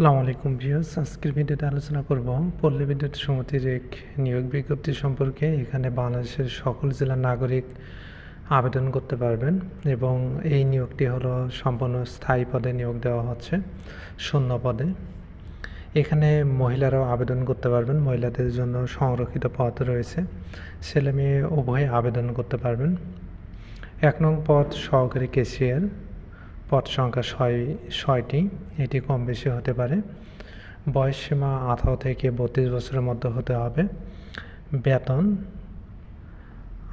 আসসালামু আলাইকুম ভিউয়ার্স। আজকের ভিডিওতে আলোচনা করব পল্লী বিদ্যুৎ সমিতির এক নিয়োগ বিজ্ঞপ্তি সম্পর্কে। এখানে বাংলাদেশের সকল জেলার নাগরিক আবেদন করতে পারবেন এবং এই নিয়োগটি হলো সম্পূর্ণ স্থায়ী পদে নিয়োগ দেওয়া হচ্ছে, শূন্য পদে। এখানে মহিলারাও আবেদন করতে পারবেন, মহিলাদের জন্য সংরক্ষিত পদ রয়েছে। ছেলে মেয়ে উভয়ে আবেদন করতে পারবেন। এক নং পদ সহকারী কেশিয়ার পদ সংখ্যা ছয়, ছয়টি, এটি কম বেশি হতে পারে। বয়স সীমা আঠারো থেকে বত্রিশ বছরের মধ্যে হতে হবে। বেতন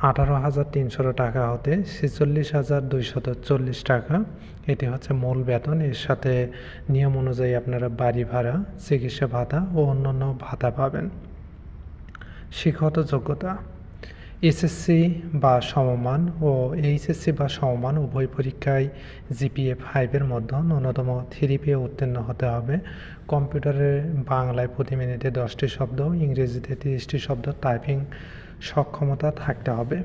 আঠারো হাজার তিনশো টাকা হতে ছেচল্লিশ হাজার দুইশত চল্লিশ টাকা। এটি হচ্ছে মূল বেতন। এর সাথে নিয়ম অনুযায়ী আপনারা বাড়ি ভাড়া, চিকিৎসা ভাতা ও অন্যান্য ভাতা পাবেন। শিক্ষাগত যোগ্যতা। এসএসসি বা সমমান ও এইচএসসি বা সমমান উভয় পরীক্ষায় জিপিএ ফাইভের মধ্যে ন্যূনতম থ্রি পেয়ে উত্তীর্ণ হতে হবে। কম্পিউটারে বাংলায় প্রতি মিনিটে দশটি শব্দ, ইংরেজিতে তিরিশটি শব্দ টাইপিং সক্ষমতা থাকতে হবে।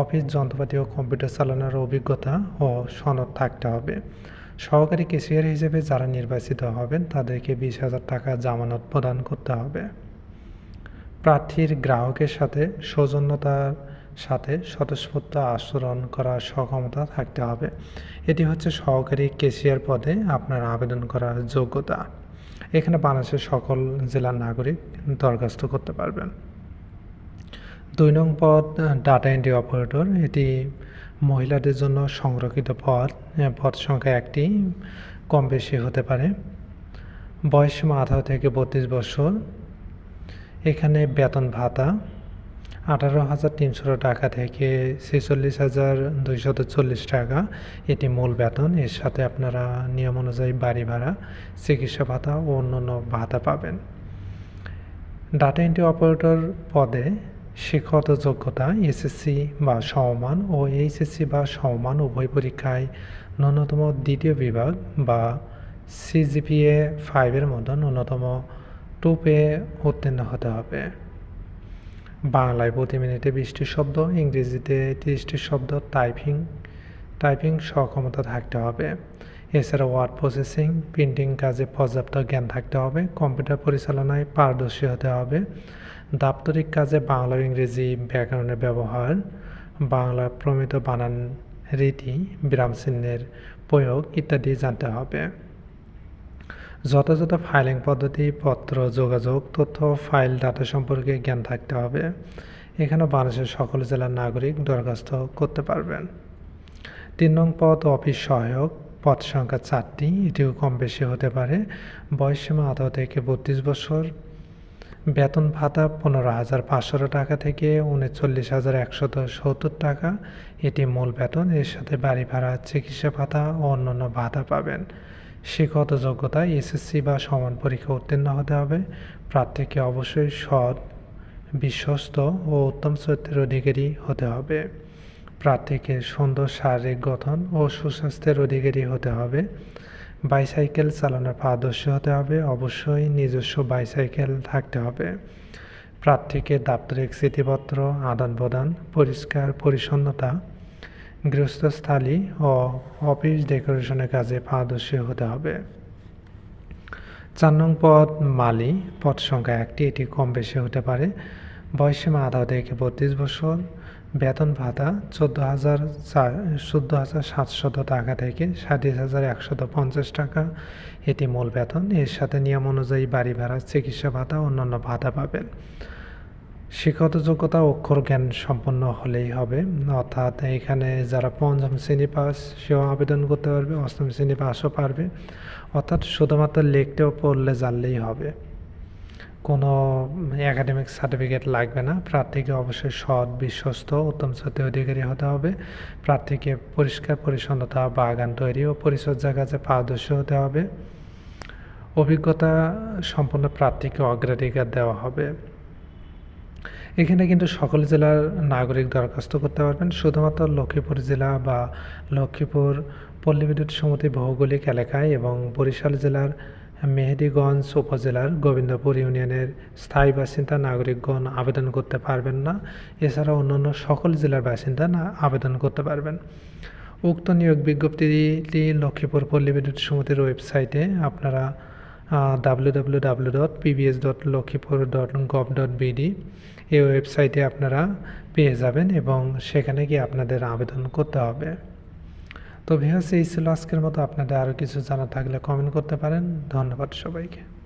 অফিস যন্ত্রপাতি ও কম্পিউটার চালানোর অভিজ্ঞতা ও সনদ থাকতে হবে। সহকারী কেশিয়ার হিসেবে যারা নির্বাচিত হবেন, তাদেরকে বিশ হাজার টাকা জামানত প্রদান করতে হবে। প্রার্থীর গ্রাহকের সাথে সৌজন্যতার সাথে স্বতঃস্ফূর্ত আচরণ করার সক্ষমতা থাকতে হবে। এটি হচ্ছে সহকারী কেশিয়ার পদে আপনার আবেদন করার যোগ্যতা। এখানে বাংলাদেশের সকল জেলার নাগরিক দরখাস্ত করতে পারবেন। দুই নং পদ, ডাটা এন্ট্রি অপারেটর। এটি মহিলাদের জন্য সংরক্ষিত পদ। পদ সংখ্যা একটি কম বেশি হতে পারে। বয়স আঠারো থেকে বত্রিশ বছর। এখানে বেতন ভাতা আঠারো হাজার তিনশো টাকা থেকে ছেচল্লিশ হাজার দুইশত চল্লিশ টাকা। এটি মূল বেতন। এর সাথে আপনারা নিয়ম অনুযায়ী বাড়ি ভাড়া, চিকিৎসা ভাতা ও অন্যান্য ভাতা পাবেন। ডাটা এন্ট্রি অপারেটর পদে শিক্ষাগত যোগ্যতা এসএসসি বা সমমান ও এইচএসসি বা সমমান উভয় পরীক্ষায় ন্যূনতম দ্বিতীয় বিভাগ বা সিজিপিএ ফাইভের মতো ন্যূনতম টু পেয়ে উত্তীর্ণ হতে হবে। বাংলায় প্রতি মিনিটে বিশটি শব্দ, ইংরেজিতে তিরিশটি শব্দ টাইপিং টাইপিং সক্ষমতা থাকতে হবে। এছাড়া ওয়ার্ড প্রসেসিং প্রিন্টিং কাজে পর্যাপ্ত জ্ঞান থাকতে হবে। কম্পিউটার পরিচালনায় পারদর্শী হতে হবে। দাপ্তরিক কাজে বাংলা ইংরেজি ব্যাকরণের ব্যবহার, বাংলা প্রমিত বানান রীতি, বিরাম চিহ্নের প্রয়োগ ইত্যাদি জানতে হবে। যথাযথ ফাইলিং পদ্ধতি, পত্র, যোগাযোগ, তথ্য ফাইল ডাটা সম্পর্কে জ্ঞান থাকতে হবে। এখানে বাংলাদেশের সকল জেলার নাগরিক দরখাস্ত করতে পারবেন। তিন নং পদ অফিস সহায়ক। পদ সংখ্যা চারটি, এটিও কম বেশি হতে পারে। বয়সসীমা আঠারো থেকে বত্রিশ বছর। বেতন ভাতা পনেরো হাজার পাঁচশো টাকা থেকে উনচল্লিশ হাজার একশত সত্তর টাকা। এটি মূল বেতন, এর সাথে বাড়ি ভাড়া, চিকিৎসা ভাতা ও অন্যান্য ভাতা পাবেন। শিক্ষাগত যোগ্যতা এসএসসি বা সমান পরীক্ষা উত্তীর্ণ হতে হবে। প্রার্থীকে অবশ্যই সৎ, বিশ্বস্ত ও উত্তম চরিত্রের অধিকারী হতে হবে। প্রার্থীকে সুন্দর শারীরিক গঠন ও সুস্বাস্থ্যের অধিকারী হতে হবে। বাইসাইকেল চালানোর পারদর্শী হতে হবে। অবশ্যই নিজস্ব বাইসাইকেল থাকতে হবে। প্রার্থীকে দাপ্তরিক স্মৃতিপত্র আদান প্রদান পরিষ্কার পরিচ্ছন্নতা গৃহস্থলী ও অফিস ডেকোরেশনের কাজে পারদর্শী হতে হবে। চার নং পদ মালি, পদ সংখ্যা একটি, এটি কম বেশি হতে পারে। বয়সীমা আধা থেকে বত্রিশ বছর। বেতন ভাতা চোদ্দ হাজার চার, চোদ্দ হাজার সাতশত টাকা থেকে সাতাশ হাজার একশত পঞ্চাশ টাকা। এটি মূল বেতন। এর সাথে নিয়ম অনুযায়ী বাড়ি ভাড়া চিকিৎসা ভাতা অন্যান্য ভাতা পাবেন। শিক্ষাগত যোগ্যতা অক্ষর জ্ঞান সম্পন্ন হলেই হবে। অর্থাৎ এখানে যারা পঞ্চম শ্রেণি পাস, সেও আবেদন করতে পারবে, অষ্টম শ্রেণি পাসও পারবে। অর্থাৎ শুধুমাত্র লিখতেও পড়লে জানলেই হবে। কোনো একাডেমিক সার্টিফিকেট লাগবে না। প্রার্থীকে অবশ্যই সৎ, বিশ্বস্ত, উত্তম সত্যি অধিকারী হতে হবে। প্রার্থীকে পরিষ্কার, পরিচ্ছন্নতা, বাগান তৈরি ও পরিচর্যা কাজে পারদর্শী হতে হবে। অভিজ্ঞতা সম্পন্ন প্রার্থীকে অগ্রাধিকার দেওয়া হবে। এখানে কিন্তু সকল জেলার নাগরিক দরখাস্ত করতে পারবেন। শুধুমাত্র লক্ষ্মীপুর জেলা বা লক্ষ্মীপুর পল্লী বিদ্যুৎ সমিতি ভৌগোলিক এলাকায় এবং বরিশাল জেলার মেহেদিগঞ্জ উপজেলার গোবিন্দপুর ইউনিয়নের স্থায়ী বাসিন্দা নাগরিকগণ আবেদন করতে পারবেন না। এছাড়া অন্যান্য সকল জেলার বাসিন্দা না আবেদন করতে পারবেন। উক্ত নিয়োগ বিজ্ঞপ্তিটি লক্ষ্মীপুর পল্লী বিদ্যুৎ সমিতির ওয়েবসাইটে আপনারা W W W dot PBS dot Lakshmipur dot gov dot BD এই ওয়েবসাইটে আপনারা পেয়ে যাবেন এবং সেখানে গিয়ে আপনাদের আবেদন করতে হবে। তো ভিউয়ার্স এই ছিল আজকের মতো। আপনাদের আরও কিছু জানা থাকলে কমেন্ট করতে পারেন। ধন্যবাদ সবাইকে।